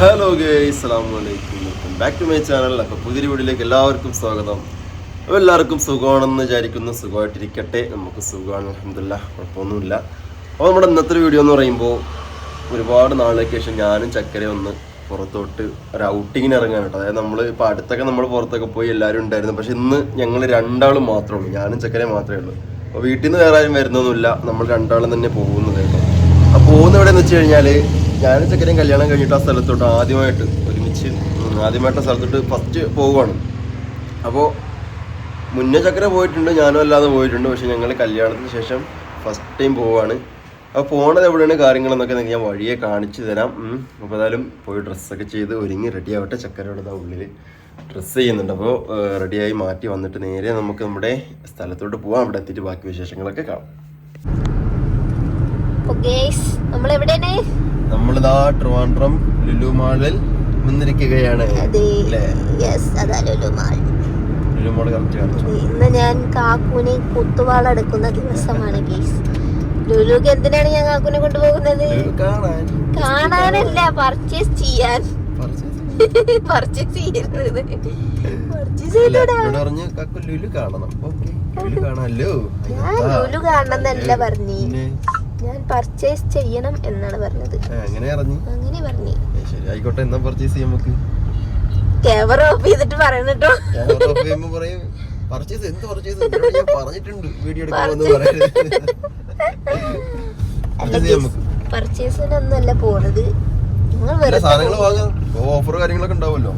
Hello guys അസ്സാം വലൈക്കും welcome back to my channel അപ്പോൾ പുതിയ വീഡിയോയിലേക്ക് എല്ലാവർക്കും സ്വാഗതം. അപ്പോൾ എല്ലാവർക്കും സുഖമാണെന്ന് വിചാരിക്കുന്നു. സുഖമായിട്ടിരിക്കട്ടെ. നമുക്ക് സുഖമാണ് അലഹമില്ല കുഴപ്പമൊന്നുമില്ല. അപ്പോൾ നമ്മുടെ ഇന്നത്തെ വീഡിയോ എന്ന് പറയുമ്പോൾ ഒരുപാട് നാളിലേക്ക് ശേഷം ഞാനും ചക്കര ഒന്ന് പുറത്തോട്ട് ഒരു ഔട്ടിങ്ങിന് ഇറങ്ങാൻ കേട്ടോ. അതായത് നമ്മൾ ഇപ്പോൾ അടുത്തൊക്കെ നമ്മൾ പുറത്തൊക്കെ പോയി എല്ലാവരും ഉണ്ടായിരുന്നു. പക്ഷെ ഇന്ന് ഞങ്ങൾ രണ്ടാളും മാത്രമേ ഉള്ളൂ. ഞാനും ചക്കരയും മാത്രമേ ഉള്ളൂ. അപ്പോൾ വീട്ടിൽ നിന്ന് വേറെ ആരും വരുന്നൊന്നുമില്ല. നമ്മൾ രണ്ടാളും തന്നെ പോകുന്നത് കേട്ടോ. അപ്പോൾ പോകുന്ന എവിടെയെന്ന് വെച്ച് കഴിഞ്ഞാൽ ഞാനും ചെക്കനും കല്യാണം കഴിഞ്ഞിട്ട് ആ സ്ഥലത്തോട്ട് ആദ്യമായിട്ട് ഒരുമിച്ച് ആദ്യമായിട്ട് ആ സ്ഥലത്തോട്ട് ഫസ്റ്റ് പോവുകയാണ്. അപ്പോൾ മുന്നേ ചക്കര പോയിട്ടുണ്ട് ഞാനും അല്ലാതെ പോയിട്ടുണ്ട്. പക്ഷേ ഞങ്ങൾ കല്യാണത്തിന് ശേഷം ഫസ്റ്റ് ടൈം പോവാണ് അപ്പോൾ പോണത് എവിടെയാണ് കാര്യങ്ങളെന്നൊക്കെ ഞാൻ വഴിയെ കാണിച്ചു തരാം. അപ്പോൾ ഏതായാലും പോയി ഡ്രസ്സൊക്കെ ചെയ്ത് ഒരുങ്ങി റെഡി ആവട്ടെ. ചക്കരയുടെ ഉള്ളിൽ ഡ്രസ്സ് ചെയ്യുന്നുണ്ട്. അപ്പോൾ റെഡിയായി മാറ്റി വന്നിട്ട് നേരെ നമുക്ക് നമ്മുടെ സ്ഥലത്തോട്ട് പോവാം. അവിടെ എത്തിയിട്ട് ബാക്കി വിശേഷങ്ങളൊക്കെ കാണാം. നമ്മൾ എവിടെയാണ് നമ്മളിതാ ട്രിവാൻഡ്രം ലുലു മാളിൽ വന്നിരിക്കുകയാണ് ഇന്ന് ഞാൻ കാക്കൂനെ കുത്തുവാളെടുക്കുന്ന ദിവസമാണ് ഗേസ് ലുലുക്ക് എന്തിനാണ് ഞാൻ കാക്കൂനെ കൊണ്ടുപോകുന്നത്? ലുലു കാണാനല്ല പർച്ചേസ് ചെയ്യാൻ. Purchase purchase ചെയ്തോടാ. ലുലു കാണണം. ലുലു കാണാനല്ല പറഞ്ഞേ. ഞാൻ പർച്ചേസ് ചെയ്യണം എന്നാണ് പറഞ്ഞത്. അങ്ങനെ പറഞ്ഞു. ശരി. ആയിക്കോട്ടെ എന്നാ പർച്ചേസ് ചെയ്യാം നമുക്ക്? ക്യാമറ ഓഫ് ചെയ്തിട്ട് പറയണട്ടോ പർച്ചേസ് എന്ത് പർച്ചേസ് ഞാൻ പറഞ്ഞിട്ടുണ്ട് വീഡിയോ എടുക്കാമെന്ന് പറയുന്നത് പർച്ചേസിനൊന്നല്ല പോണത്. സാധനങ്ങൾ വാങ്ങാം. ഓഫർ കാര്യങ്ങളൊക്കെ ഉണ്ടാവുമല്ലോ.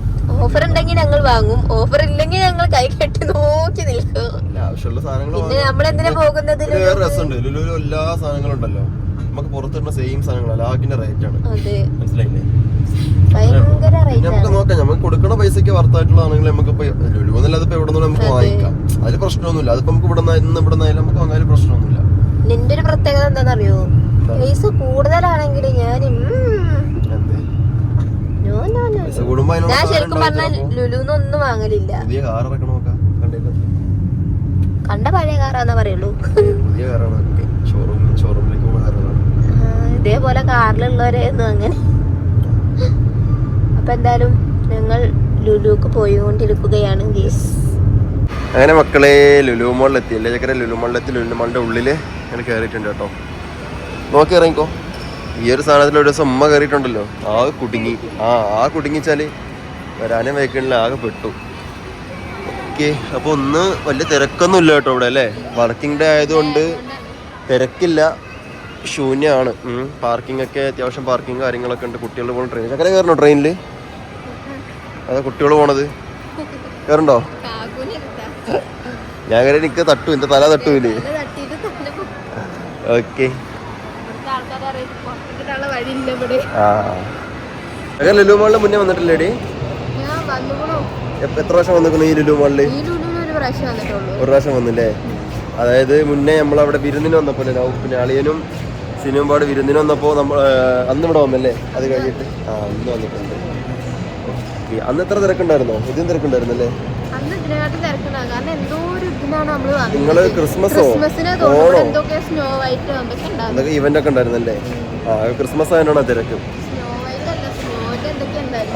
ഓഫർ ഉണ്ടെങ്കിൽ ഞങ്ങൾ വാങ്ങും. ഓഫർ ഇല്ലെങ്കിൽ ഞങ്ങൾ കൈ കെട്ടി നോക്കി നിൽക്കും. ആവശ്യമുള്ള സാധനങ്ങൾ പിന്നെ നമ്മൾ എന്തിനാ പോകുന്നത്? രസമുണ്ട്. ലുലുവിൽ എല്ലാ സാധനങ്ങളും ഉണ്ടല്ലോ. നമുക്ക് പുറത്തിടുന്ന സെയിം സാധനങ്ങളല്ല ആകിന്റെ റേറ്റ് ആണ്. മനസ്സിലായില്ലേ? നമുക്ക് നോക്കാം. നമുക്ക് കൊടുക്കണ പൈസക്ക് വർത്തായിട്ടുള്ള ആണെങ്കിൽ നമുക്ക് ലുലു എന്നല്ലാതെ ഇപ്പൊ എവിടെ നമുക്ക് വാങ്ങിക്കാം. അതിൽ പ്രശ്നമൊന്നുമില്ല. അതിപ്പോ നമുക്ക് ഇവിടെ നിന്ന് ഇവിടെ നിന്നായാലും നമുക്ക് വാങ്ങാൻ പ്രശ്നമൊന്നുമില്ല. നിന്റെ ഒരു പ്രത്യേകത എന്താണെന്നറിയോ? പൈസ കൂടുതലാണെങ്കിൽ ഞാൻ എന്തേ നോ നോ നോ പൈസ കൂടുമ്പോ ഞാൻ ശരിക്കും പറഞ്ഞാൽ. ലുലുന്നൊന്നും വാങ്ങലില്ല. പുതിയ കാർ ഇറക്കണ നോക്കാം? കണ്ട പഴയ കാറാന്നാ പറയുള്ളൂ. പുതിയ കാറാണ് ഷോറൂം ഷോറൂമിലേക്ക് കാറാണ് ഇതേപോലെ കാറിലുള്ളവരായിരുന്നു അങ്ങനെ. അപ്പൊ എന്തായാലും ഞങ്ങൾ ലുലുക്ക് പോയിക്കൊണ്ടിരിക്കുകയാണ് ഗീസ് അങ്ങനെ മക്കളെ ലുലു മോളിലെത്തി അല്ലേ ചക്കര? ലുലു മോളിലെത്തി ലുലു മോളിന്റെ ഉള്ളിൽ ഞാൻ കയറിയിട്ടുണ്ട് കേട്ടോ. നോക്കി ഇറങ്ങിക്കോ. ഈ ഒരു സാധനത്തിൽ ഒരു ദിവസം ഉമ്മ കയറിയിട്ടുണ്ടല്ലോ ആ കുടുങ്ങി. ആ ആ കുടുങ്ങിച്ചാൽ വരാനും വേക്കണില്ല ആകെ പെട്ടു. ഓക്കെ അപ്പോൾ ഒന്ന് വലിയ തിരക്കൊന്നും ഇല്ല കേട്ടോ ഇവിടെ അല്ലേ? വർക്കിംഗ് ഡേ ആയതുകൊണ്ട് തിരക്കില്ല. ശൂന്യമാണ്. പാർക്കിംഗ് ഒക്കെ അത്യാവശ്യം പാർക്കിംഗ് കാര്യങ്ങളൊക്കെ ഉണ്ട്. കുട്ടികൾ പോകുന്ന ട്രെയിൻ ചക്കര കയറണോ ട്രെയിനിൽ അതാ കുട്ടികൾ പോണത്. കയറണ്ടോ? ഞാൻ കയറി എനിക്ക് തട്ടു എന്റെ തല തട്ടൂലേ ഓക്കെ. ആ. അങ്ങനെ ലുലു മാളിൽ മുന്നേ വന്നിട്ടില്ലേടി? എത്ര പ്രാവശ്യം വന്നിരിക്കുന്നു ഈ ലുലു ഒരു പ്രാവശ്യം വന്നില്ലേ? അതായത് മുന്നേ നമ്മളവിടെ വിരുന്നിന് വന്നപ്പോൾ പിന്നെ അളിയനും സിനിമപാട് വിരുന്നിന് വന്നപ്പോൾ നമ്മൾ അന്ന് ഇവിടെ വന്നല്ലേ? അത് കഴിഞ്ഞിട്ട്? ആ അന്ന് വന്നിട്ടുണ്ട്. അന്ന് എത്ര തിരക്കുണ്ടായിരുന്നോ? ഇതും തിരക്കുണ്ടായിരുന്നല്ലേ? നിങ്ങൾ ക്രിസ്മസോ ഓണോ? ഇവന്റ് ഒക്കെ ഉണ്ടായിരുന്നല്ലേ? ആ ക്രിസ്മസ് ആയതുകൊണ്ടാണ് തിരക്ക്.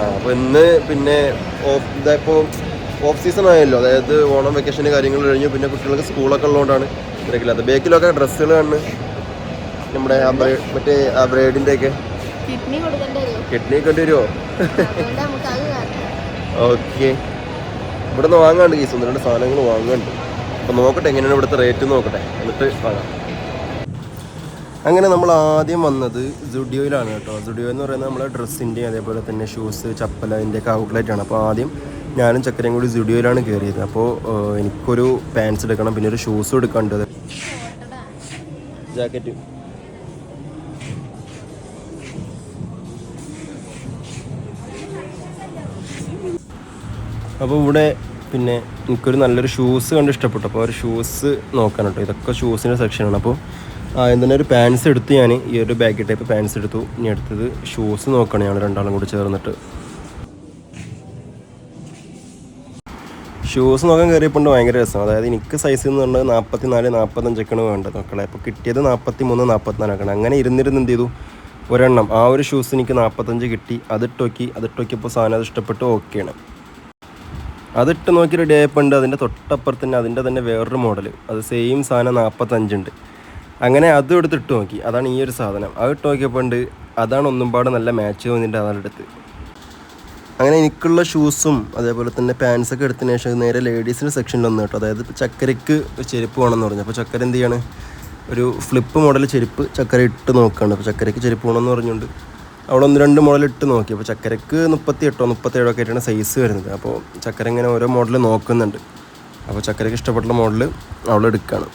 ആ അപ്പോൾ ഇന്ന് പിന്നെ ഓഫ് ഇതായപ്പോൾ ഓഫ് സീസൺ ആയല്ലോ. അതായത് ഓണം വെക്കേഷൻ കാര്യങ്ങൾ കഴിഞ്ഞു. പിന്നെ കുട്ടികൾക്ക് സ്കൂളൊക്കെ ഉള്ളതുകൊണ്ടാണ് തിരക്കില്ലാത്ത. ബേക്കിലൊക്കെ ഡ്രസ്സുകൾ കണ്ണ്. നമ്മുടെ മറ്റേ ആ ബ്രേഡിന്റെ ഒക്കെ. കിഡ്നി ഒക്കെ വരുമോ ഓക്കെ. ഇവിടെ നിന്ന് വാങ്ങാണ്ട് കേസ് ഒന്ന് രണ്ട് സാധനങ്ങൾ വാങ്ങാണ്ട്. അപ്പോൾ നോക്കട്ടെ എങ്ങനെയാണ് ഇവിടുത്തെ റേറ്റ് നോക്കട്ടെ. എന്നിട്ട് വാങ്ങാം. അങ്ങനെ നമ്മൾ ആദ്യം വന്നത് സുഡിയോയിലാണ് കേട്ടോ. സുഡിയോ എന്ന് പറയുന്നത് നമ്മളെ ഡ്രസ്സിന്റെ അതേപോലെ തന്നെ ഷൂസ് ചപ്പല അതിന്റെയൊക്കെ ഔട്ട്ലെറ്റ് ആണ് അപ്പോൾ ആദ്യം ഞാനും ചക്കരയും കൂടി സുഡിയോയിലാണ് കയറിയത്. അപ്പോൾ എനിക്കൊരു പാൻസ് എടുക്കണം പിന്നെ ഒരു ഷൂസ് എടുക്കേണ്ടത് ജാക്കറ്റ്. അപ്പോൾ ഇവിടെ പിന്നെ എനിക്കൊരു നല്ലൊരു ഷൂസ് കണ്ട് ഇഷ്ടപ്പെട്ടു. അപ്പോൾ ഒരു ഷൂസ് നോക്കാൻ കേട്ടോ ഇതൊക്കെ ഷൂസിന്റെ സെക്ഷനാണ് അപ്പോൾ ആദ്യം തന്നെ ഒരു പാൻസ് എടുത്ത് ഞാൻ ഈ ഒരു ബാഗ് ടൈപ്പ് പാൻസ് എടുത്തു. ഇനി അടുത്തത് ഷൂസ് നോക്കണം ഞങ്ങൾ രണ്ടാളും കൂടി ചേർന്നിട്ട്. ഷൂസ് നോക്കാൻ കയറിയപ്പോൾ ഭയങ്കര രസം. അതായത് എനിക്ക് സൈസ് എന്ന് പറഞ്ഞാൽ നാൽപ്പത്തി നാല് നാൽപ്പത്തഞ്ചൊക്കെയാണ് വേണ്ടത് മക്കളെ. അപ്പോൾ കിട്ടിയത് നാൽപ്പത്തി മൂന്ന് നാൽപ്പത്തിനാലാക്കണം അങ്ങനെ ഇരുന്നിരുന്ന് എന്ത് ചെയ്തു? ഒരെണ്ണം. ആ ഒരു ഷൂസ് എനിക്ക് നാൽപ്പത്തഞ്ച് കിട്ടി. അതിട്ടോക്കി അതിട്ടോക്കിയപ്പോൾ സാധനം അത് ഇഷ്ടപ്പെട്ടു ഓക്കെയാണ് അതിട്ട് നോക്കി റെഡി ആയപ്പോണ്ട് അതിന്റെ തൊട്ടപ്പുറത്ത് തന്നെ അതിന്റെ തന്നെ വേറൊരു മോഡൽ അത് സെയിം സാധനം നാൽപ്പത്തഞ്ചുണ്ട് അങ്ങനെ അതും എടുത്ത് ഇട്ട് നോക്കി. അതാണ് ഈ ഒരു സാധനം. അത് ഇട്ട് നോക്കിയപ്പോൾ ഉണ്ട്. അതാണ് ഒന്നും പാടെ നല്ല മാച്ച് തോന്നിയിട്ട് അതാണ് എടുത്ത് അങ്ങനെ എനിക്കുള്ള ഷൂസും അതേപോലെ തന്നെ പാൻസൊക്കെ എടുത്തതിന് ശേഷം നേരെ ലേഡീസിന്റെ സെക്ഷനിൽ വന്നു കേട്ടോ. അതായത് ചക്കരയ്ക്ക് ചെരുപ്പ് വേണമെന്ന് പറഞ്ഞു. അപ്പോൾ ചക്കര എന്ത് ചെയ്യാണ്? ഒരു ഫ്ലിപ്പ് മോഡൽ ചെരുപ്പ് ചക്കര ഇട്ട് നോക്കുകയാണ് അപ്പോൾ ചക്കരയ്ക്ക് ചെരുപ്പ് വേണമെന്ന് പറഞ്ഞുകൊണ്ട് അവിടെ ഒന്ന് രണ്ട് മോഡൽ ഇട്ട് നോക്കി. അപ്പോൾ ചക്കരയ്ക്ക് മുപ്പത്തി എട്ടോ മുപ്പത്തേഴോ ഒക്കെ ആയിട്ടാണ് സൈസ് വരുന്നത്. അപ്പോൾ ചക്കര ഇങ്ങനെ ഓരോ മോഡൽ നോക്കുന്നുണ്ട്. അപ്പോൾ ചക്കരയ്ക്ക് ഇഷ്ടപ്പെട്ട മോഡൽ അവൾ എടുക്കുകയാണ്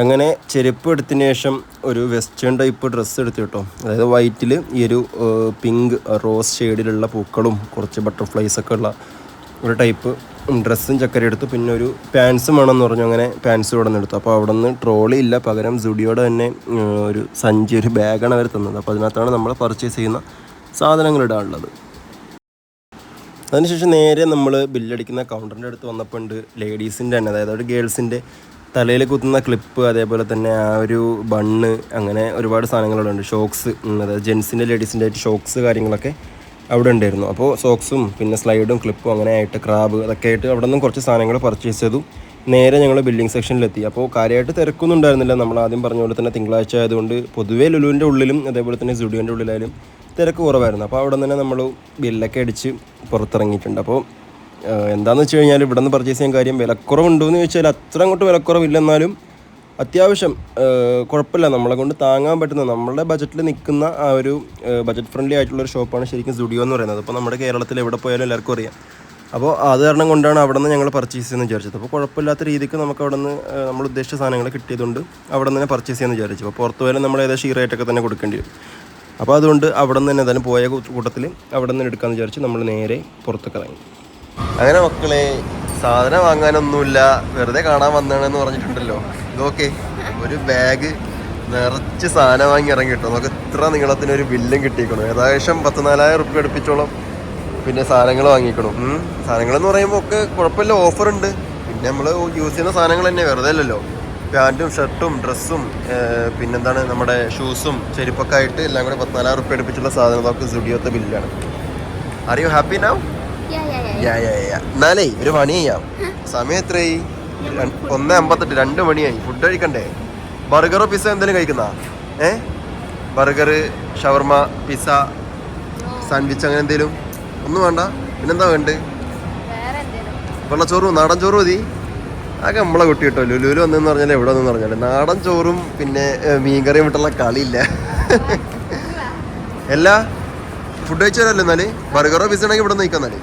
അങ്ങനെ ചെരുപ്പ് എടുത്തതിന് ശേഷം ഒരു വെസ്റ്റേൺ ടൈപ്പ് ഡ്രസ്സ് എടുത്തു കേട്ടോ. അതായത് വൈറ്റിൽ ഈ ഒരു പിങ്ക് റോസ് ഷെയ്ഡിലുള്ള പൂക്കളും കുറച്ച് ബട്ടർഫ്ലൈസ് ഒക്കെ ഉള്ള ഒരു ടൈപ്പ് ഡ്രസ്സും ചക്കര എടുത്തു പിന്നെ ഒരു പാൻസും വേണമെന്ന് പറഞ്ഞു. അങ്ങനെ പാൻസ് ഇവിടെ നിന്ന് എടുത്തു. അപ്പോൾ അവിടെ നിന്ന് ട്രോളി ഇല്ല. പകരം സുഡിയോടെ തന്നെ ഒരു സഞ്ചി ഒരു ബാഗാണ് അവർ തന്നത്. അപ്പോൾ അതിനകത്താണ് നമ്മൾ പർച്ചേസ് ചെയ്യുന്ന സാധനങ്ങൾ ഇടാനുള്ളത്. അതിനുശേഷം നേരെ നമ്മൾ ബില്ലടിക്കുന്ന കൗണ്ടറിന്റെ അടുത്ത് വന്നപ്പോൾ ഉണ്ട് ലേഡീസിന്റെ തന്നെ. അതായത് ഗേൾസിന്റെ തലയിൽ കുത്തുന്ന ക്ലിപ്പ് അതേപോലെ തന്നെ ആ ഒരു ബണ്ണ് അങ്ങനെ ഒരുപാട് സാധനങ്ങളവിടെ ഉണ്ട്. ഷോക്സ് അതായത് ജെൻസിന്റെ ലേഡീസിന്റെ ആയിട്ട് ഷോക്സ് കാര്യങ്ങളൊക്കെ അവിടെ ഉണ്ടായിരുന്നു. അപ്പോൾ സോക്സും പിന്നെ സ്ലൈഡും ക്ലിപ്പും അങ്ങനെ ആയിട്ട് ക്രാബ് അതൊക്കെ ആയിട്ട് അവിടെ നിന്നും കുറച്ച് സാധനങ്ങൾ പർച്ചേസ് ചെയ്തു. നേരെ ഞങ്ങൾ ബില്ലിംഗ് സെക്ഷനിലെത്തി അപ്പോൾ കാര്യമായിട്ട് തിരക്കൊന്നും ഉണ്ടായിരുന്നില്ല നമ്മൾ ആദ്യം പറഞ്ഞ പോലെ തന്നെ തിങ്കളാഴ്ച ആയതുകൊണ്ട് പൊതുവേ ലുലുവിന്റെ ഉള്ളിലും അതേപോലെ തന്നെ സുഡിയോന്റെ ഉള്ളിലായാലും തിരക്ക് കുറവായിരുന്നു. അപ്പോൾ അവിടെ തന്നെ നമ്മൾ ബില്ലൊക്കെ അടിച്ച് പുറത്തിറങ്ങിയിട്ടുണ്ട്. അപ്പോൾ എന്താണെന്ന് വെച്ച് കഴിഞ്ഞാൽ ഇവിടെ നിന്ന് പർച്ചേസ് ചെയ്യാൻ കാര്യം വിലക്കുറവുണ്ടോ എന്ന് ചോദിച്ചാൽ അത്ര അങ്ങോട്ട് വിലക്കുറവില്ലെന്നാലും അത്യാവശ്യം കുഴപ്പമില്ല. നമ്മളെ കൊണ്ട് താങ്ങാൻ പറ്റുന്ന നമ്മളുടെ ബജറ്റിൽ നിൽക്കുന്ന ആ ഒരു ബജറ്റ് ഫ്രണ്ട്ലി ആയിട്ടുള്ള ഒരു ഷോപ്പാണ് ശരിക്കും സ്റ്റുഡിയോ എന്ന് പറയുന്നത്. അപ്പോൾ നമ്മുടെ കേരളത്തിൽ എവിടെ പോയാലും എല്ലാവർക്കും അറിയാം. അപ്പോൾ അത് കാരണം കൊണ്ടാണ് അവിടെ നിന്ന് ഞങ്ങൾ പർച്ചേസ് ചെയ്യുന്നത് വിചാരിച്ചത്. അപ്പോൾ കുഴപ്പമില്ലാത്ത രീതിക്ക് നമുക്ക് അവിടെ നിന്ന് നമ്മൾ ഉദ്ദേശിച്ച സാധനങ്ങൾ കിട്ടിയതുകൊണ്ട് അവിടെ നിന്ന് തന്നെ പർച്ചേസ് ചെയ്യാമെന്ന് വിചാരിച്ചു. അപ്പോൾ പുറത്ത് പോയാലും നമ്മൾ ഏകദേശം ഈ റേറ്റൊക്കെ തന്നെ കൊടുക്കേണ്ടി വരും. അപ്പോൾ അതുകൊണ്ട് അവിടെ നിന്ന് തന്നെ എന്തായാലും പോയ കൂട്ടത്തിൽ അവിടെ നിന്ന് എടുക്കാമെന്ന് വിചാരിച്ച് നമ്മൾ നേരെ പുറത്തൊക്കെ ഇറങ്ങി. അങ്ങനെ മക്കളെ സാധനം വാങ്ങാനൊന്നുമില്ല. വെറുതെ കാണാൻ വന്നതാണെന്ന് പറഞ്ഞിട്ടുണ്ടല്ലോ. ഇതൊക്കെ ഒരു ബാഗ് നിറച്ച് സാധനം വാങ്ങി ഇറങ്ങി കിട്ടും നമുക്ക് ഇത്ര നീളത്തിന് ഒരു ബില്ലും കിട്ടിയിരിക്കണം? ഏകദേശം പത്ത് നാലായിരം റുപ്യ അടുപ്പിച്ചോളം പിന്നെ സാധനങ്ങൾ വാങ്ങിക്കണം? സാധനങ്ങളെന്ന് പറയുമ്പോൾ ഒക്കെ കുഴപ്പമില്ല ഓഫർ ഉണ്ട്. പിന്നെ നമ്മൾ യൂസ് ചെയ്യുന്ന സാധനങ്ങൾ തന്നെ വെറുതെ അല്ലല്ലോ. പാന്റും ഷർട്ടും ഡ്രസ്സും പിന്നെന്താണ് നമ്മുടെ ഷൂസും ചെരുപ്പൊക്കെ ആയിട്ട് എല്ലാം കൂടെ പത്തിനാലായിരം റുപ്യ അടുപ്പിച്ചുള്ള സാധനം നമുക്ക് ബില്ലാണ് ആർ യു ഹാപ്പി നൗ എന്നാലേ ഒരു പണി ചെയ്യാം. സമയം എത്രയായി? ഒന്ന് അമ്പത്തെട്ട് രണ്ട് മണിയായി. ഫുഡ് കഴിക്കണ്ടേ? ബർഗറോ പിസ്സ എന്തെങ്കിലും കഴിക്കുന്ന? ഏ? ബർഗർ ഷവർമ പിസ്സ സാൻഡ്വിച്ച് അങ്ങനെ എന്തെങ്കിലും ഒന്നും വേണ്ട. പിന്നെന്താ വേണ്ടത്? വെള്ളച്ചോറും നാടൻ ചോറും മതി. ആകെ നമ്മളെ കുട്ടി കിട്ടോ. ലുലുലു വന്നെന്ന് പറഞ്ഞാൽ എവിടെ വന്നെന്ന് പറഞ്ഞാൽ നാടൻ ചോറും പിന്നെ മീൻകറിയും വിട്ടുള്ള കളിയില്ല. എല്ലാ? ഫുഡ് കഴിച്ചാലല്ലോ എന്നാൽ? ബർഗറോ പിസ്സ ഉണ്ടെങ്കിൽ ഇവിടെ നിൽക്കാം എന്നാൽ.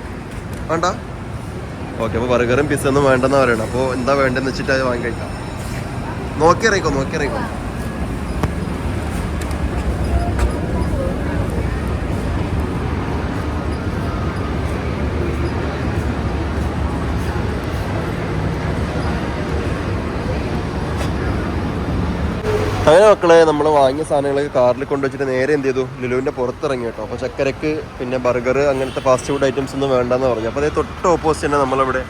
വേണ്ട? ഓക്കെ അപ്പോൾ ബർഗറും പിസ്സ ഒന്നും വേണ്ടെന്ന് പറയണം. അപ്പോൾ എന്താ വേണ്ടതെന്ന് വെച്ചിട്ട് അത് വാങ്ങി കഴിക്കാം നോക്കി അറിയിക്കോ നോക്കി ഇറങ്ങിക്കോ അങ്ങനെ മക്കളെ നമ്മൾ വാങ്ങിയ സാധനങ്ങളൊക്കെ കാറിൽ കൊണ്ടുവച്ചിട്ട് നേരെ എന്ത് ചെയ്തു? ലുലുവിന്റെ പുറത്തിറങ്ങി കേട്ടോ. അപ്പോൾ ചക്കരക്ക് പിന്നെ ബർഗർ അങ്ങനത്തെ ഫാസ്റ്റ് ഫുഡ് ഐറ്റംസ് ഒന്നും വേണ്ടെന്ന് പറഞ്ഞു. അപ്പോൾ അതേ തൊട്ട് ഓപ്പോസിറ്റ് തന്നെ നമ്മളിവിടെ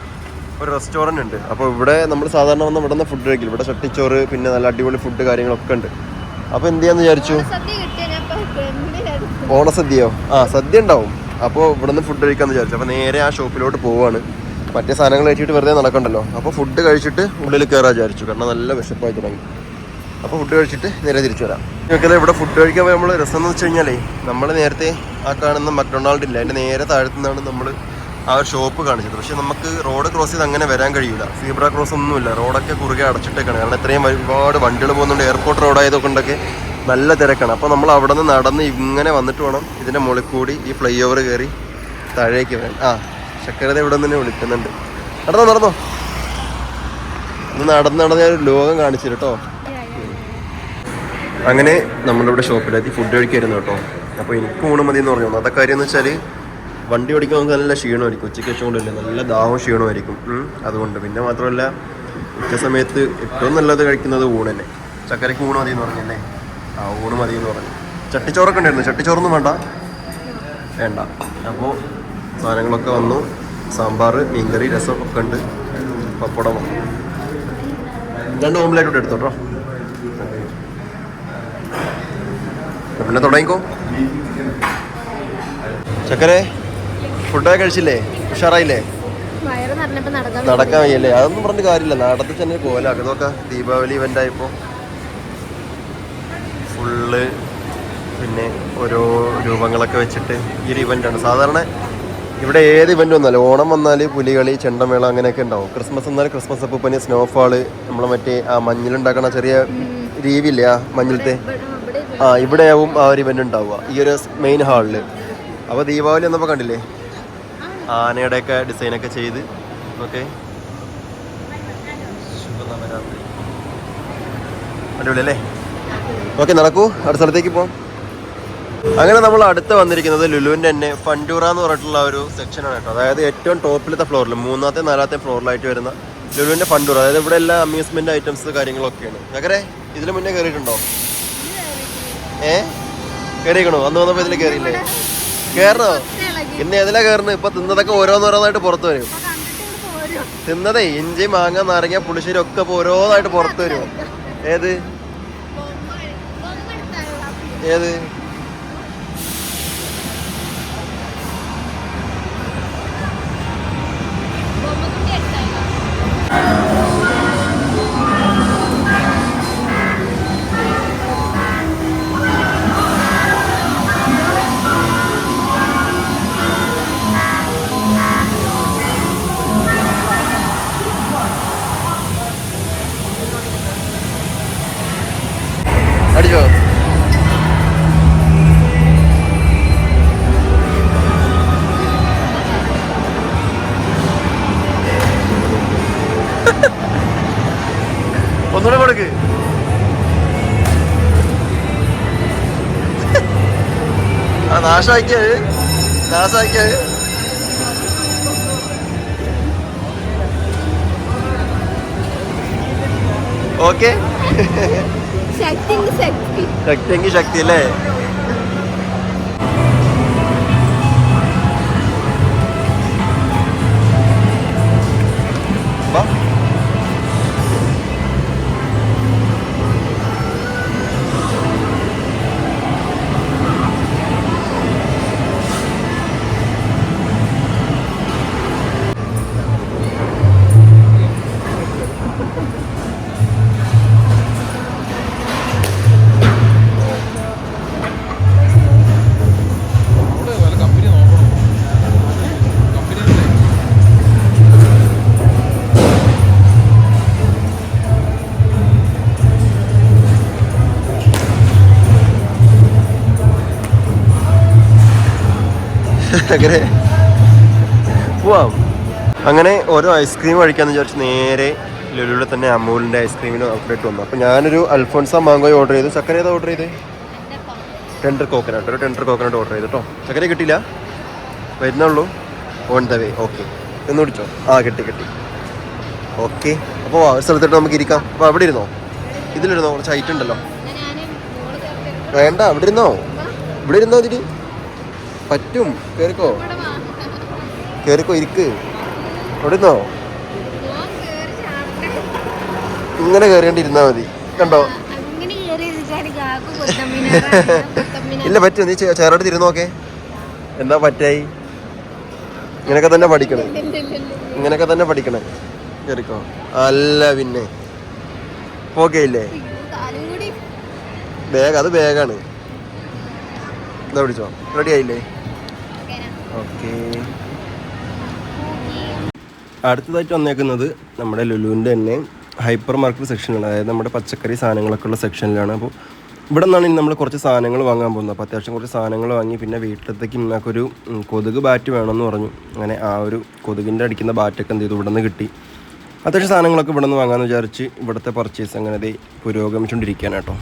ഒരു റെസ്റ്റോറന്റ് ഉണ്ട്. അപ്പോൾ ഇവിടെ നമ്മൾ സാധാരണ വന്ന് ഇവിടെ നിന്ന് ഫുഡ് കഴിക്കില്ല. ഇവിടെ ചട്ടിച്ചോറ് പിന്നെ നല്ല അടിപൊളി ഫുഡ് കാര്യങ്ങളൊക്കെ ഉണ്ട്. അപ്പോൾ എന്ത് ചെയ്യാന്ന് വിചാരിച്ചു? ഓണസദ്യയോ? ആ സദ്യ ഉണ്ടാവും. അപ്പോൾ ഇവിടെ നിന്ന് ഫുഡ് കഴിക്കാമെന്ന് വിചാരിച്ചു. അപ്പോൾ നേരെ ആ ഷോപ്പിലോട്ട് പോവാണ്. മറ്റേ സാധനങ്ങൾ കഴിച്ചിട്ട് വെറുതെ നടക്കണ്ടല്ലോ. അപ്പോൾ ഫുഡ് കഴിച്ചിട്ട് ഉള്ളിൽ കയറാൻ വിചാരിച്ചു. കാരണം നല്ല വിശപ്പായി തുടങ്ങി. അപ്പോൾ ഫുഡ് കഴിച്ചിട്ട് നേരെ തിരിച്ചു വരാം. നിങ്ങൾക്കല്ലേ ഇവിടെ ഫുഡ് കഴിക്കാൻ നമ്മൾ രസം എന്ന് വെച്ച് കഴിഞ്ഞാലേ നമ്മൾ നേരത്തെ ആ കാണുന്ന മക്ഡൊണാൾഡ് ഇല്ല അതിന്റെ നേരെ താഴത്തു നിന്നാണ് നമ്മൾ ആ ഒരു ഷോപ്പ് കാണിച്ചത്. പക്ഷേ നമുക്ക് റോഡ് ക്രോസ് ചെയ്ത് അങ്ങനെ വരാൻ കഴിയില്ല സീബ്ര ക്രോസ് ഒന്നുമില്ല. റോഡൊക്കെ കുറുകെ അടച്ചിട്ടേക്കാണ്. കാരണം ഇത്രയും ഒരുപാട് വണ്ടികൾ പോകുന്നുണ്ട്. എയർപോർട്ട് റോഡായതുകൊണ്ടൊക്കെ നല്ല തിരക്കാണ്. അപ്പോൾ നമ്മൾ അവിടെ നിന്ന് നടന്ന് ഇങ്ങനെ വന്നിട്ട് വേണം ഇതിന്റെ മുകളിൽ കൂടി ഈ ഫ്ലൈ ഓവർ കയറി താഴേക്ക് വരാൻ. ആ ശക്കരത ഇവിടെ നിന്ന് വിളിക്കുന്നുണ്ട്. നടന്നോ നടന്നോ. ഒന്ന് നടന്ന് നടന്ന് ഞാൻ ലോകം കാണിച്ചു കേട്ടോ. അങ്ങനെ നമ്മളിവിടെ ഷോപ്പിലെത്തി ഫുഡ് കഴിക്കായിരുന്നു കേട്ടോ. അപ്പോൾ എനിക്ക് ഊണ് മതി എന്ന് പറഞ്ഞു. അതൊക്കെ കാര്യം എന്ന് വെച്ചാൽ വണ്ടി ഓടിക്കാൻ നമുക്ക് നല്ല ക്ഷീണമായിരിക്കും. ഉച്ചയ്ക്ക് കൊണ്ടില്ല നല്ല ദാഹം ക്ഷീണമായിരിക്കും. അതുകൊണ്ട് പിന്നെ മാത്രമല്ല ഉച്ച സമയത്ത് ഏറ്റവും നല്ലത് കഴിക്കുന്നത് ഊണല്ലേ ചക്കരയ്ക്ക് ഊണ് മതി എന്ന് പറഞ്ഞല്ലേ ആ ഊണ് മതി എന്ന് പറഞ്ഞു. ചട്ടിച്ചോറൊക്കെ ഉണ്ടായിരുന്നു. ചട്ടിച്ചോറൊന്നും വേണ്ട. വേണ്ട. അപ്പോൾ സാധനങ്ങളൊക്കെ വന്നു. സാമ്പാർ മീൻകറി രസം ഒക്കെ ഉണ്ട്. പപ്പടം. വന്നു രണ്ട് ഓംലേറ്റ് കൂടെ എടുത്തോട്ടോ. പിന്നെ തുടങ്ങിക്കോ. ചക്കരെ ഫുഡൊക്കെ കഴിച്ചില്ലേ? ഉഷാറായില്ലേ? നടക്കാൻ വയ്യല്ലേ? അതൊന്നും പറഞ്ഞ കാര്യമില്ല. നടത്തി തന്നെ കോലാക്കും നോക്ക ദീപാവലി ഇവന്റ് ആയപ്പോ ഫുള്ള് പിന്നെ ഓരോ രൂപങ്ങളൊക്കെ വെച്ചിട്ട് ഈ ഒരു ഇവന്റ് ആണ്. സാധാരണ ഇവിടെ ഏത് ഇവന്റ് വന്നാലും ഓണം വന്നാൽ പുലികളി ചെണ്ടമേള അങ്ങനെയൊക്കെ ഉണ്ടാവും. ക്രിസ്മസ് വന്നാൽ ക്രിസ്മസ് അപ്പൂപ്പന് സ്നോഫാൾ നമ്മളെ മറ്റേ ആ മഞ്ഞിലുണ്ടാക്കണ ചെറിയ രീതിയില്ലേ ആ മഞ്ഞിലത്തെ? ആ ഇവിടെയാവും ആ ഒരു ഇവന്റ് ഉണ്ടാവുക. ഈ ഒരു മെയിൻ ഹാളിൽ അപ്പോൾ ദീപാവലി എന്നപ്പോൾ കണ്ടില്ലേ? ആനയുടെയൊക്കെ ഡിസൈനൊക്കെ ചെയ്ത്. ഓക്കെ. ശുഭനവരാത്രി. അടിപൊളി അല്ലേ ഓക്കെ നടക്കൂ. അടുത്ത സ്ഥലത്തേക്ക് പോകാം അങ്ങനെ നമ്മൾ അടുത്ത് വന്നിരിക്കുന്നത് ലുലുവിന്റെ തന്നെ ഫണ്ടൂറ എന്ന് പറഞ്ഞിട്ടുള്ള ഒരു സെക്ഷനാണ് കേട്ടോ. അതായത് ഏറ്റവും ടോപ്പിലത്തെ ഫ്ലോറിൽ മൂന്നാമത്തെ നാലാമത്തെ ഫ്ലോറിലായിട്ട് വരുന്ന ലുലുവിന്റെ ഫണ്ടൂറ. അതായത് ഇവിടെ എല്ലാ അമ്യൂസ്മെന്റ് ഐറ്റംസ് കാര്യങ്ങളൊക്കെയാണ്. അങ്ങനെ ഇതിന് മുന്നേ കയറിയിട്ടുണ്ടോ ഏ? കയറിക്കണോ അന്ന് വന്നപ്പോ ഇതിൽ കയറിയില്ലേ കയറണോ ഇന്ന് ഏതിലാ കയറുന്നത് ഇപ്പൊ തിന്നതൊക്കെ ഓരോന്നോരോന്നായിട്ട് പുറത്തു വരും. തിന്നതേ ഇഞ്ചി മാങ്ങ നാരങ്ങ പുളിശ്ശേരി ഒക്കെ ഓരോന്നായിട്ട് പുറത്തു വരും. ഏത്? ഏത്? ഒന്നുകൂടെ കൊടുക്ക്. ആ നാശാക്കിയത് നാശാക്കിയത് ഓക്കെ. ശക്തി. ശക്തി അല്ലേ? അങ്ങനെ പോവാം അങ്ങനെ ഓരോ ഐസ്ക്രീം കഴിക്കാന്ന് വിചാരിച്ച് നേരെ ലുലുവിടെ തന്നെ അമൂലിന്റെ ഐസ്ക്രീമിന് ഔട്ട്ലെറ്റ് വന്നു. അപ്പോൾ ഞാനൊരു അൽഫോൺസ മാങ്കോയും ഓർഡർ ചെയ്തു. ചക്കര ഏതാ ഓർഡർ ചെയ്തേ? ടെൻഡർ കോക്കനട്ട് ഒരു ടെൻഡർ കോക്കനട്ട് ഓർഡർ ചെയ്തു കേട്ടോ ചക്കര കിട്ടിയില്ല? വരുന്നുള്ളൂ. ഓൺ ദ വേ ഓക്കെ എന്ന് വിളിച്ചോ ആ കിട്ടി കിട്ടി. ഓക്കെ അപ്പോൾ ആ സ്ഥലത്തിട്ട് നമുക്ക് ഇരിക്കാം. അപ്പോൾ അവിടെ ഇരുന്നോ? ഇതിലിരുന്നോ? കുറച്ച് ഹൈറ്റ് ഉണ്ടല്ലോ. വേണ്ട അവിടെ ഇരുന്നോ? ഇവിടെ ഇരുന്നോ ഇതിന് പറ്റും. കേറിക്കോ. കേറിക്കോ ഇരിക്ക്. എവിടുന്നോ ഇങ്ങനെ കേറിയണ്ടിരുന്നാ മതി. കണ്ടോ. ഇല്ല പറ്റും. നീ ചേരോട്ട് തിരുന്നോക്കെ എന്താ പറ്റായി? ഇങ്ങനൊക്കെ തന്നെ പഠിക്കണം. ഇങ്ങനൊക്കെ തന്നെ പഠിക്കണം. കേറിക്കോ. അല്ല പിന്നെ. ഓക്കെ ഇല്ലേ ബാഗ് അത് ബാഗാണ്. എന്താ പിടിച്ചോ. റെഡി ആയില്ലേ? ഓക്കെ. അടുത്തതായിട്ട് വന്നേക്കുന്നത് നമ്മുടെ ലുലുവിന്റെ തന്നെ ഹൈപ്പർ മാർക്കറ്റ് സെക്ഷനിലാണ്. അതായത് നമ്മുടെ പച്ചക്കറി സാധനങ്ങളൊക്കെ ഉള്ള സെക്ഷനിലാണ്. അപ്പോൾ ഇവിടെ നിന്നാണ് ഇനി നമ്മൾ കുറച്ച് സാധനങ്ങൾ വാങ്ങാൻ പോകുന്നത്. അപ്പോൾ അത്യാവശ്യം കുറച്ച് സാധനങ്ങൾ വാങ്ങി പിന്നെ വീട്ടിലത്തേക്ക് ഇന്നാക്കൊരു കൊതുക് ബാറ്റ് വേണമെന്ന് പറഞ്ഞു. അങ്ങനെ ആ ഒരു കൊതുകിന്റെ അടിക്കുന്ന ബാറ്റൊക്കെ എന്ത് ചെയ്തു? ഇവിടെ നിന്ന് കിട്ടി. അത്യാവശ്യം സാധനങ്ങളൊക്കെ ഇവിടെ നിന്ന് വാങ്ങാമെന്ന് വിചാരിച്ച് ഇവിടുത്തെ പർച്ചേസ് അങ്ങനെ പുരോഗമിച്ചുകൊണ്ടിരിക്കുകയാണ് കേട്ടോ.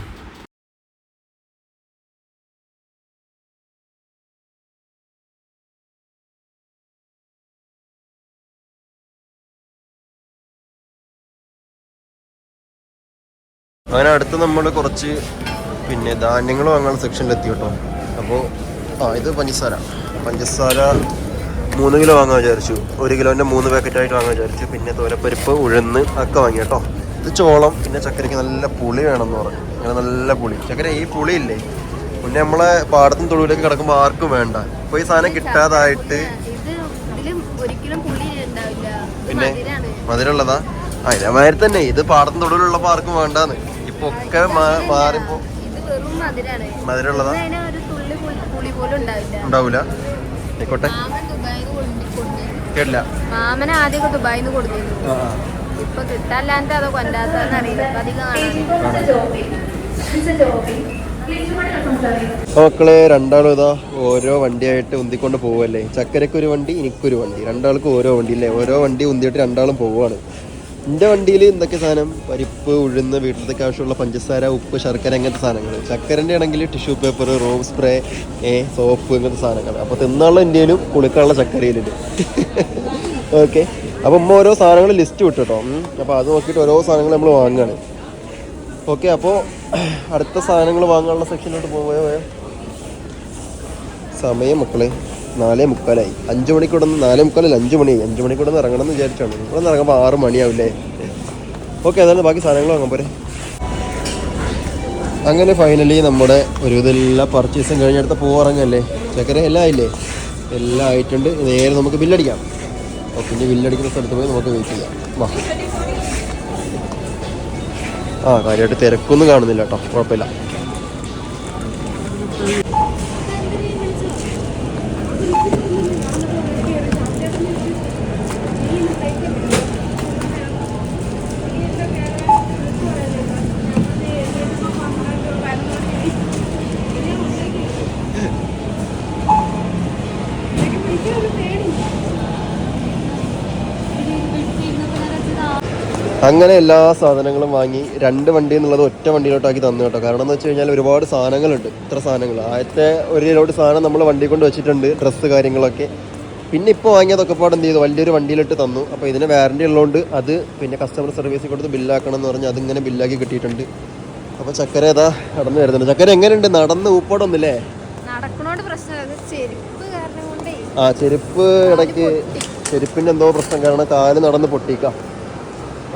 അങ്ങനെ അടുത്ത് നമ്മൾ കുറച്ച് പിന്നെ ധാന്യങ്ങൾ അങ്ങനെ സെക്ഷനിൽ എത്തി കേട്ടോ. അപ്പോൾ ആ ഇത് പഞ്ചസാര. പഞ്ചസാര മൂന്ന് കിലോ വാങ്ങാൻ വിചാരിച്ചു. ഒരു കിലോന്റെ മൂന്ന് പാക്കറ്റായിട്ട് വാങ്ങാൻ വിചാരിച്ചു. പിന്നെ തോരപ്പരിപ്പ് ഉഴുന്ന് ഒക്കെ വാങ്ങി കേട്ടോ. ഇത് ചോളം പിന്നെ ചക്കരയ്ക്ക് നല്ല പുളി വേണമെന്ന് പറഞ്ഞു. അങ്ങനെ നല്ല പുളി. ചക്കര ഈ പുളി ഇല്ലേ പിന്നെ നമ്മളെ പാടത്തും തൊടുവിലേക്ക് കിടക്കുമ്പോൾ ആർക്കും വേണ്ട. അപ്പൊ ഈ സാധനം കിട്ടാതായിട്ട് പിന്നെ മധുരമുള്ളതാ? ആ ഇതേമാതിരി തന്നെ. ഇത് പാടത്തും തൊടുവിലുള്ളപ്പോൾ ആർക്കും വേണ്ടാന്ന്. ഒക്കെ മാറിപ്പോ. ഇത് വെറും മധുരാണ്. മധുരമുള്ളതാ? അതിന് ഒരു പുളി- പുളി പോലും ഉണ്ടാവില്ല. ഉണ്ടാവൂല? ആയിക്കോട്ടെ. കേട്ടില്ല. മാമന ആദ്യമൊക്കെ ദുബായിന്ന് കൊടുത്തിരുന്നു ഇപ്പൊ കിട്ടാല്ലാണ്ട് അതോ അറിയില്ല. കാണാൻ മക്കളെ രണ്ടാളും ഇതാ ഓരോ വണ്ടിയായിട്ട് ഉന്തിക്കൊണ്ട് പോവല്ലേ? ചക്കരക്ക് ഒരു വണ്ടി എനിക്കൊരു വണ്ടി. രണ്ടാൾക്കും ഓരോ വണ്ടി അല്ലേ ഓരോ വണ്ടി ഉന്തിയിട്ട് രണ്ടാളും പോവാണ്. എന്റെ വണ്ടിയിൽ എന്തൊക്കെ സാധനം? പരിപ്പ് ഉഴുന്ന് വീട്ടിലത്തേക്ക് ആവശ്യമുള്ള പഞ്ചസാര ഉപ്പ് ശർക്കര അങ്ങനത്തെ സാധനങ്ങൾ ചക്കരന്റെ ആണെങ്കിൽ tissue paper room spray soap ഇങ്ങനത്തെ സാധനങ്ങൾ അപ്പോൾ തിന്നാനുള്ള ഇന്ത്യയിലും കുളിക്കാനുള്ള ചക്കരയിലുണ്ട് ഓക്കെ അപ്പോൾ ഉമ്മ ഓരോ സാധനങ്ങൾ ലിസ്റ്റ് വിട്ടു കേട്ടോ അപ്പോൾ അത് നോക്കിയിട്ട് ഓരോ സാധനങ്ങൾ നമ്മൾ വാങ്ങുകയാണ് ഓക്കെ അപ്പോൾ അടുത്ത സാധനങ്ങൾ വാങ്ങാനുള്ള സെക്ഷനിലോട്ട് പോയോ സമയം മക്കളെ. നാലേ മുക്കാലായി. അഞ്ച് മണിക്കൂടെ നിന്ന് നാലേ മുക്കാലല്ല അഞ്ച് മണിയായി അഞ്ച് മണിക്കൂടെ നിന്ന് ഇറങ്ങണം എന്ന് വിചാരിച്ചാണ്. ഇവിടെ നിന്ന് ഇറങ്ങുമ്പോൾ ആറ് മണിയാവില്ലേ? ഓക്കെ അതാണ് ബാക്കി സാധനങ്ങൾ വാങ്ങാൻ പോരെ. അങ്ങനെ ഫൈനലി നമ്മുടെ ഒരു ഇതെല്ലാം പർച്ചേസും കഴിഞ്ഞെടുത്ത പോറങ്ങല്ലേ ചക്കര എല്ലാം ആയില്ലേ? എല്ലാം ആയിട്ടുണ്ട്. നേരെ നമുക്ക് ബില്ലടിക്കാം. ഓക്കെ ഇനി ബില്ലടിക്കുന്ന സ്ഥലത്ത് പോയി നമുക്ക് വെയിറ്റ് ചെയ്യാം. വാ. ആ കാര്യമായിട്ട് തിരക്കൊന്നും കാണുന്നില്ല കേട്ടോ. കുഴപ്പമില്ല. അങ്ങനെ എല്ലാ സാധനങ്ങളും വാങ്ങി രണ്ട് വണ്ടി എന്നുള്ളത് ഒറ്റ വണ്ടിയിലോട്ടാക്കി തന്നു കേട്ടോ. കാരണം എന്ന് വെച്ച് കഴിഞ്ഞാൽ ഒരുപാട് സാധനങ്ങളുണ്ട്. ഇത്ര സാധനങ്ങൾ. ആദ്യത്തെ ഒരു ലോഡ് സാധനം നമ്മൾ വണ്ടി കൊണ്ട് വെച്ചിട്ടുണ്ട്. ഡ്രസ്സ് കാര്യങ്ങളൊക്കെ. പിന്നെ ഇപ്പോൾ വാങ്ങിയതൊക്കെ പാട് എന്ത് ചെയ്തു? വലിയൊരു വണ്ടിയിലിട്ട് തന്നു. അപ്പോൾ ഇതിന് വാറണ്ടി ഉള്ളതുകൊണ്ട് അത് പിന്നെ കസ്റ്റമർ സർവീസിൽ കൊടുത്ത് ബില്ലാക്കണം എന്ന് പറഞ്ഞ് അതിങ്ങനെ ബില്ലാക്കി കിട്ടിയിട്ടുണ്ട്. അപ്പോൾ ചക്കര ഏതാ നടന്നു വരുന്നുണ്ട് ചക്കര എങ്ങനെയുണ്ട്? നടന്ന് കൊണ്ടേ. ആ ചെരുപ്പ് ഇടയ്ക്ക് ചെരുപ്പിന്റെ എന്തോ പ്രശ്നം കാരണം കാൽ നടന്ന് പൊട്ടിക്കാം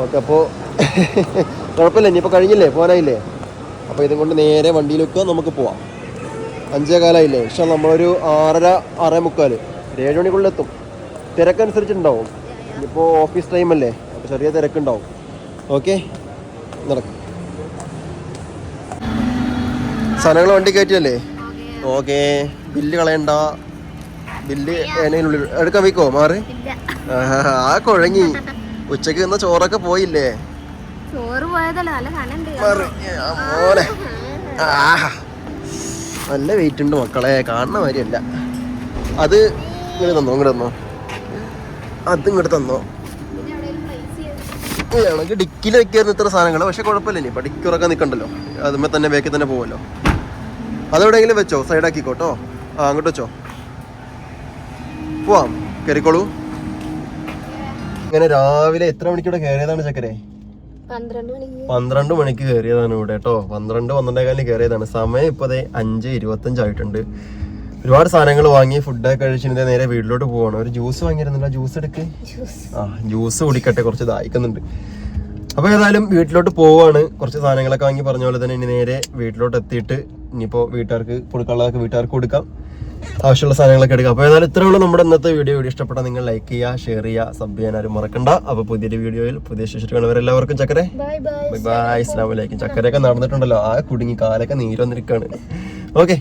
ഓക്കെ അപ്പോൾ കുഴപ്പമില്ല ഇനിയിപ്പോൾ കഴിഞ്ഞില്ലേ? പോകാനായില്ലേ? അപ്പോൾ ഇതും കൊണ്ട് നേരെ വണ്ടിയിൽ വെക്കുക നമുക്ക് പോവാം. അഞ്ചേ കാലായില്ലേ? പക്ഷെ നമ്മളൊരു ആറര ആറേ മുക്കാൽ ഒരു ഏഴ് മണിക്കുള്ളിൽ എത്തും. തിരക്കനുസരിച്ചുണ്ടാവും ഇനിയിപ്പോൾ ഓഫീസ് ടൈം അല്ലേ? അപ്പോൾ ചെറിയ തിരക്കുണ്ടാവും. ഓക്കെ? നടക്കും. സാധനങ്ങൾ വണ്ടി കയറ്റിയല്ലേ? ഓക്കെ. ബില്ല് കളയണ്ട. ബില്ല് ഏനെങ്കിലും എടുക്കാൻ വയ്ക്കോ മാറി? ആ കുഴങ്ങി. ഉച്ചയ്ക്ക് ഇന്ന് ചോറൊക്കെ പോയില്ലേ? ചോറ് പോയതല്ല നല്ല നല്ല വെയിറ്റ് ഉണ്ട് മക്കളെ കാണുന്ന മാതിരിയല്ല. അത് ഇങ്ങോട്ട് തന്നോ ഇങ്ങോട്ട് തന്നോ. അത് ഇങ്ങോട്ട് തന്നോ. ഞങ്ങൾക്ക് ഡിക്കിൽ വെക്കായിരുന്നു ഇത്ര സാധനങ്ങൾ പക്ഷെ കുഴപ്പമില്ല ഇപ്പൊ ഡിക്കി ഉറക്കാൻ നിൽക്കണ്ടല്ലോ അതുമ്മേ തന്നെ ബേക്കിൽ തന്നെ പോവല്ലോ. അതെവിടെയെങ്കിലും വെച്ചോ? സൈഡാക്കിക്കോട്ടോ ആ അങ്ങോട്ട് വെച്ചോ. പോവാം. കയറിക്കോളൂ ഇങ്ങനെ രാവിലെ എത്ര മണിക്കൂടെ കയറിയതാണ് ചക്കരെ? പന്ത്രണ്ട് മണിക്ക് കയറിയതാണ് ഇവിടെ കേട്ടോ പന്ത്രണ്ട് പന്ത്രണ്ടേകാലിന് കയറിയതാണ് സമയം ഇപ്പൊ ദേ അഞ്ച് ഇരുപത്തഞ്ചായിട്ടുണ്ട്. ഒരുപാട് സാധനങ്ങൾ വാങ്ങി ഫുഡൊക്കെ കഴിച്ചിട്ട് നേരെ വീട്ടിലോട്ട് പോവാണ്. ഒരു ജ്യൂസ് വാങ്ങിയിരുന്നില്ല. ജ്യൂസ് എടുക്ക്. ആ ജ്യൂസ് കുടിക്കട്ടെ. കുറച്ച് ദാഹിക്കുന്നുണ്ട്. അപ്പോൾ ഏതായാലും വീട്ടിലോട്ട് പോവാണ്. കുറച്ച് സാധനങ്ങളൊക്കെ വാങ്ങി പറഞ്ഞ പോലെ തന്നെ ഇനി നേരെ വീട്ടിലോട്ട് എത്തിയിട്ട് ഇനിയിപ്പോൾ വീട്ടുകാർക്ക് കൊടുക്കാനുള്ളതൊക്കെ വീട്ടുകാർക്ക് കൊടുക്കാം. ആവശ്യമുള്ള സാധനങ്ങളൊക്കെ എടുക്കുക അപ്പോൾ ഏതായാലും ഇത്രയുള്ള നമ്മുടെ ഇന്നത്തെ വീഡിയോ. വീഡിയോ ഇഷ്ടപ്പെട്ടാൽ നിങ്ങൾ ലൈക്ക് ചെയ്യുക ഷെയർ ചെയ്യുക സബ് ചെയ്യാൻ ആരും മറക്കണ്ട. അപ്പോൾ പുതിയൊരു വീഡിയോയിൽ പുതിയ ശേഷം കാണുന്നവരെല്ലാവർക്കും ചക്കരെ. ബൈ ബൈ ബൈ ബൈ ഇസ്ലാമലൈക്കും ചക്കരയൊക്കെ നടന്നിട്ടുണ്ടല്ലോ. ആ കുടുങ്ങി കാലൊക്കെ നീര് വന്നിരിക്കുകയാണ് ഓക്കെ